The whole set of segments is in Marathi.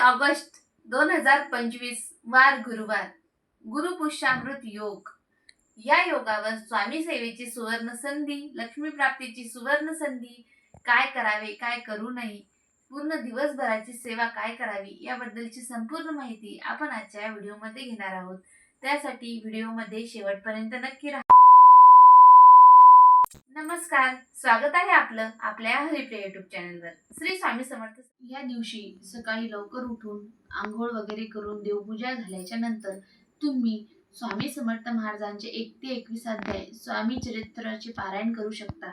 ऑगस्ट दोन हजार पंचवीस वार गुरुवार. गुरुपुष्यामृत योग. या योगावर स्वामी सेवेची सुवर्ण संधी लक्ष्मी प्राप्तीची सुवर्ण संधी काय करावे काय करू नये पूर्ण दिवसभराची सेवा काय करावी याबद्दलची संपूर्ण माहिती आपण आजच्या व्हिडिओमध्ये घेणार आहोत. त्यासाठी व्हिडिओमध्ये शेवटपर्यंत नक्की राहा. नमस्कार स्वागत आहे आपलं आपल्या हरिप्रिय युट्यूब चॅनलवर श्री स्वामी समर्थ या दिवशी सकाळी लवकर उठून आंघोळ वगैरे करून देवपूजा झाल्याच्यानंतर तुम्ही स्वामी समर्थ महाराजांचे एक ते एकवीस अध्याय स्वामी चरित्राचे पारायण करू शकता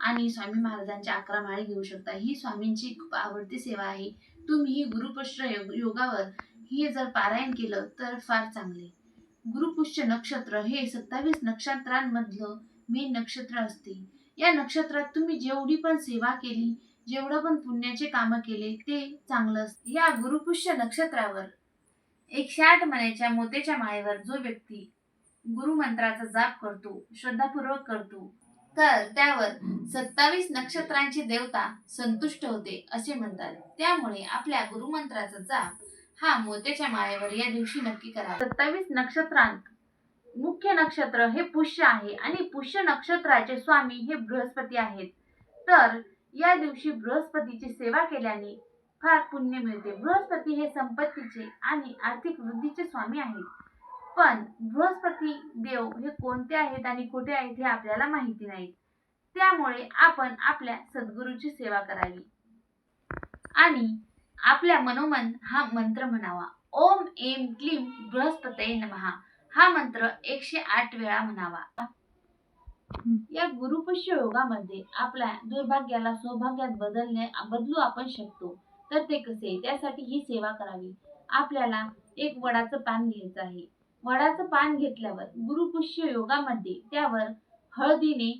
आणि स्वामी महाराजांच्या अकरा माळे घेऊ शकता. ही स्वामींची खूप आवडती सेवा आहे. तुम्ही ही गुरुपुष्ट योग योगावर ही जर पारायण केलं तर फार चांगले. गुरुपुष्य नक्षत्र हे सत्तावीस नक्षत्रांमधलं मेन नक्षत्र असते. या नक्षत्रात तुम्ही जेवढी पण सेवा केली जेवढं पण पुण्याचे कामं केले ते चांगलं असते. या गुरुपुष्य नक्षत्रावर एक शाट मण्याच्या मोत्याच्या माळेवर जो व्यक्ती गुरुमंत्राचा जाप करतो श्रद्धापूर्वक करतो तर त्यावर सत्तावीस नक्षत्रांची देवता संतुष्ट होते असे म्हणतात. त्यामुळे आपल्या गुरुमंत्राचा जाप हा मोत्याच्या माळेवर या दिवशी नक्की करा सत्तावीस नक्षत्रांत मुख्य नक्षत्र हे पुष्य आहे आणि पुष्य नक्षत्राचे स्वामी हे बृहस्पती आहेत. तर या दिवशी बृहस्पतीची सेवा केल्याने फार पुण्य मिळते. बृहस्पती हे संपत्तीचे आणि आर्थिक वृद्धीचे स्वामी आहेत. पण बृहस्पती देव हे कोणते आहेत आणि कुठे आहेत हे आपल्याला माहिती नाही. त्यामुळे आपण आपल्या सद्गुरूची सेवा करावी. आणि आपल्या मनोमन हा मंत्र म्हणावा. ओम एम क्लीम बृहस्पतये नमहा हा मंत्र एकशे आठ वेळा म्हणावा. या गुरुपुष्य योगामध्ये आपल्या दुर्भाग्याला सौभाग्यात बदलणे बदलू आपण शकतो. तर ते कसे? त्यासाठी ही सेवा करावी. आपल्याला एक वडाचं पान घ्यायचं आहे. वडाचं पान घेतल्यावर गुरुपुष्य योगामध्ये त्यावर हळदीने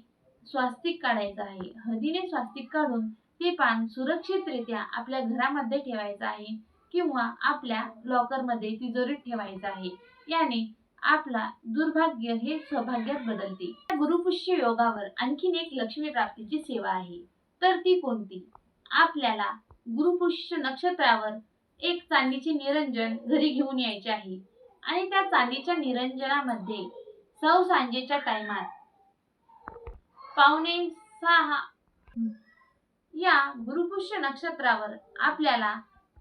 स्वास्तिक काढायचं आहे. हळदीने स्वास्तिक काढून ते पान सुरक्षितरित्या आपल्या घरामध्ये ठेवायचं आहे किंवा आपल्या लॉकरमध्ये तिजोरीत ठेवायचं आहे. याने आपला दुर्भाग्य हे सौभाग्यात बदलते. या गुरुपुष्य योगावर आणखीन एक लक्ष्मी प्राप्तीची सेवा आहे. तर ती कोणती? आपल्याला गुरुपुष्य नक्षत्रावर एक चांदीचे निरंजन घरी घेऊन यायचे आहे. आणि त्या चांदीच्या निरंजनामध्ये सौ सांजेच्या टायमात पावणे सहा या गुरुपुष्य नक्षत्रावर आपल्याला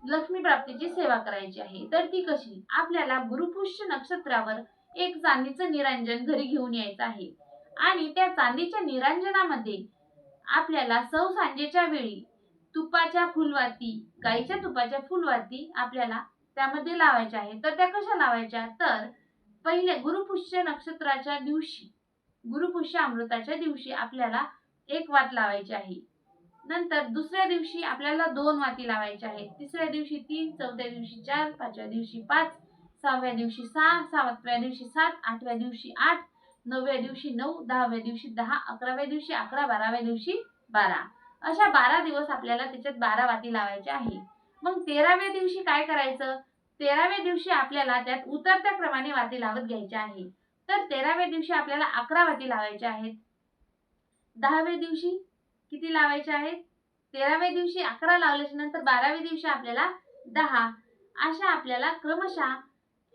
लक्ष्मी प्राप्तीची सेवा करायची आहे. तर ती कशी? आपल्याला गुरुपुष्य नक्षत्रावर एक चांदीचं निरांजन घरी घेऊन यायचं आहे. आणि त्या चांदीच्या निरांजनामध्ये आपल्याला सौ सांजेच्या वेळी तुपाच्या फुलवाती गाईच्या तुपाच्या फुलवाती आपल्याला त्यामध्ये लावायच्या आहे. तर त्या कशा लावायच्या? तर पहिले गुरुपुष्य नक्षत्राच्या दिवशी गुरुपुष्य अमृताच्या दिवशी आपल्याला एक वात लावायची आहे. नंतर दुसऱ्या दिवशी आपल्याला दोन वाती लावायच्या आहेत तिसऱ्या दिवशी तीन चौथ्या दिवशी चार पाचव्या दिवशी पाच सहाव्या दिवशी सहा सातव्या दिवशी सात आठव्या दिवशी आठ नवव्या दिवशी नऊ दहाव्या दिवशी दहा अकराव्या दिवशी अकरा बाराव्या दिवशी बारा. अशा बारा दिवस आपल्याला त्याच्यात बारा वाती लावायच्या आहे. मग तेराव्या दिवशी काय करायचं? तेराव्या दिवशी आपल्याला त्यात उतरत्या क्रमाने वाती लावत घ्यायच्या आहे. तर तेराव्या दिवशी आपल्याला अकरा वाती लावायच्या आहेत. दहाव्या दिवशी किती लावायचे आहेत? तेराव्या दिवशी अकरा लावल्याच्या नंतर बाराव्या दिवशी आपल्याला दहा. अशा आपल्याला क्रमशः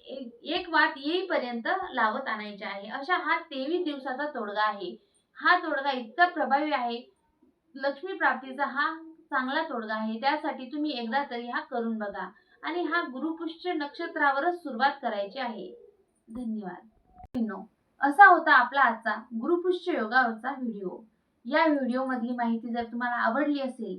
एक- एक वात येईपर्यंत लावत आणायचे आहे. अशा हा तेवीस दिवसाचा तोडगा आहे. हा तोडगा इतका प्रभावी आहे. लक्ष्मी प्राप्तीचा हा चांगला तोडगा आहे. त्यासाठी तुम्ही एकदा तरी हा करून बघा. आणि हा गुरुपुष्य नक्षत्रावरच सुरुवात करायची आहे. धन्यवाद. असा होता आपला आजचा गुरुपुष्य योगावरचा व्हिडिओ. या व्हिडिओमधली माहिती जर तुम्हाला आवडली असेल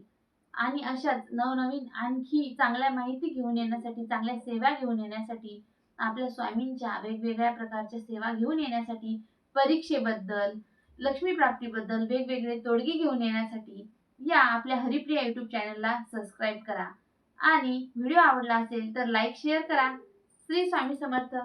आणि अशाच नवनवीन आणखी चांगल्या माहिती घेऊन येण्यासाठी चांगल्या सेवा घेऊन येण्यासाठी आपल्या स्वामींच्या वेगवेगळ्या प्रकारच्या सेवा घेऊन येण्यासाठी परीक्षेबद्दल लक्ष्मी प्राप्तीबद्दल वेगवेगळे तोडगे घेऊन येण्यासाठी या आपल्या हरिप्रिया यूट्यूब चॅनलला सबस्क्राईब करा. आणि व्हिडिओ आवडला असेल तर लाईक शेअर करा. श्री स्वामी समर्थ.